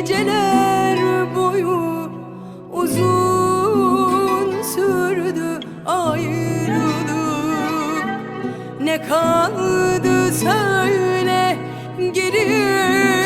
geceler boyu Uzun sürdü ayrılık. Ne kaldı söyle geriye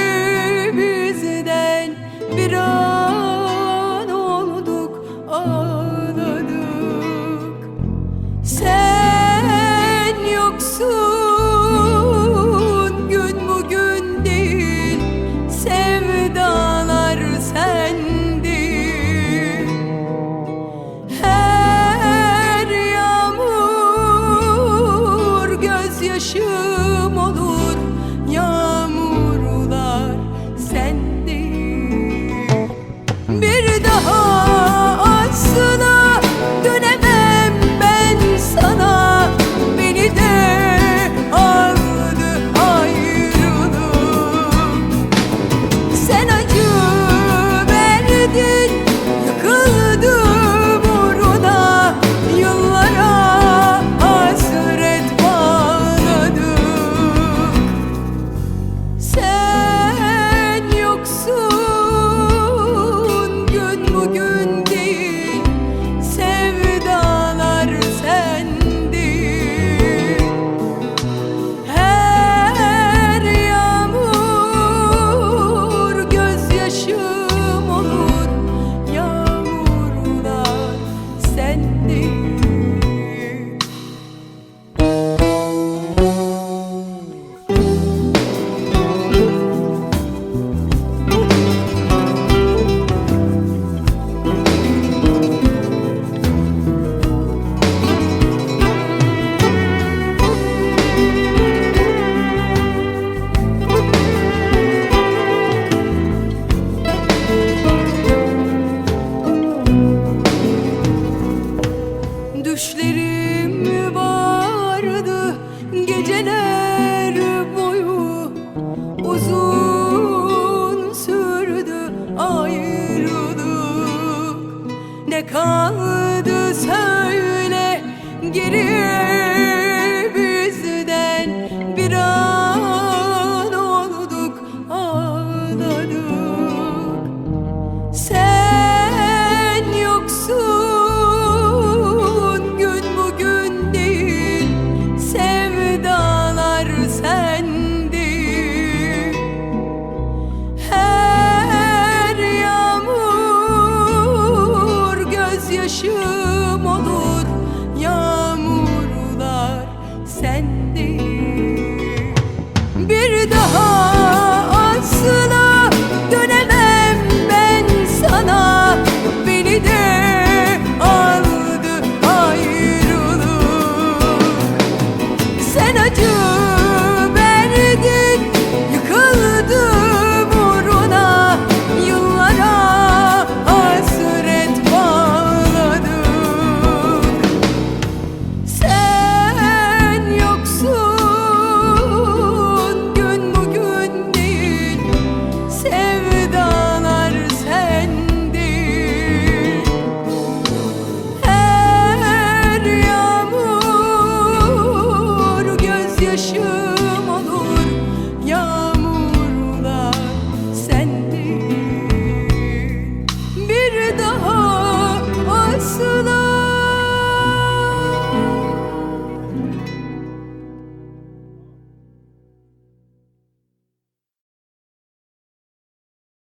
ne kaldı söyle geriye